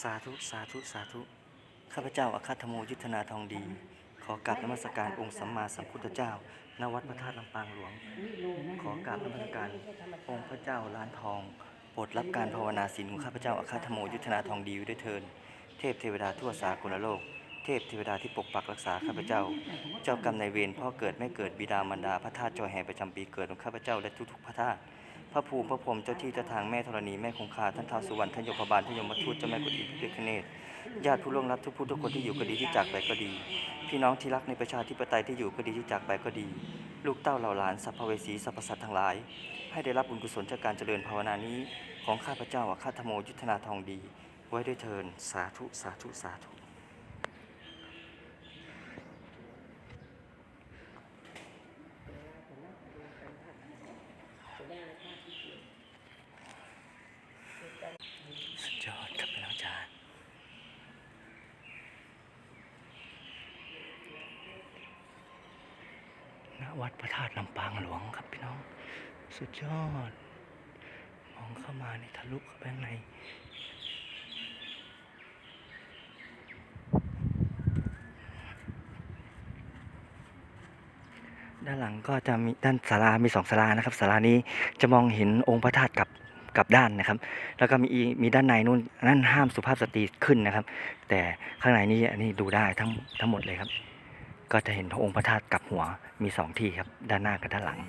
สาธุ สาธุ สาธุ ข้าพเจ้าอาคาธโมยุทธนาทองดี ขอกราบนมัสการองค์สัมมาสัมพุทธเจ้าณวัดพระธาตุลำปางหลวง ขอกราบนมัสการองค์พระเจ้าล้านทอง โปรดรับการภาวนาศีลของข้าพเจ้าอาคาธโมยุทธนาทองดีด้วยเทิน เทพเทวดาทั่วสากลโลก เทพเทวดาที่ปกปักรักษาข้าพเจ้า เจ้ากรรมนายเวรพ่อเกิดไม่เกิดบิดามารดาพระธาตุจอยแห่ประจำปีเกิดของข้าพเจ้าและทุกๆพระธาตุ พระภูมิพระพรหมเจ้าที่เจ้าทางแม่ธรณีแม่คงคาท่านท้าวสุวรรณท่านยมพบาลท่านยมทูตเจ้าแม่กุฎิพระพิฆเนศญาติผู้ล่วงลับทุกผู้ทุกคนที่อยู่ก็ดีที่จากไปก็ดี พี่น้องที่รักในประชาธิปไตยที่อยู่ก็ดีที่จากไปก็ดี ลูกเต้าเหล่าหลานสัพพเวสีสรรพสัตว์ทั้งหลาย ให้ได้รับบุญกุศลจากการเจริญภาวนานี้ ของข้าพเจ้าอาคาธโมยุทธนาทองดี ไว้ด้วยเทินสาธุสาธุสาธุ สุดยอดครับพี่น้องจ๋าณ วัดพระธาตุลำปางหลวงครับพี่น้อง สุดยอด มองเข้ามาในทะลุเข้าไปข้างในด้านหลังก็จะมีด้านศาลา มีสองศาลานะครับศาลานี้จะมองเห็นองค์พระธาตุกับกับด้านนะครับ แล้วก็มีอีมีด้านในนู่นนั่นห้ามสุภาพสตรีขึ้นนะครับ แต่ข้างในนี้อันนี้ดูได้ทั้งทั้งหมดเลยครับ ก็จะเห็นองค์พระธาตุกับหัวมีสองที่ครับ ด้านหน้ากับด้านหลัง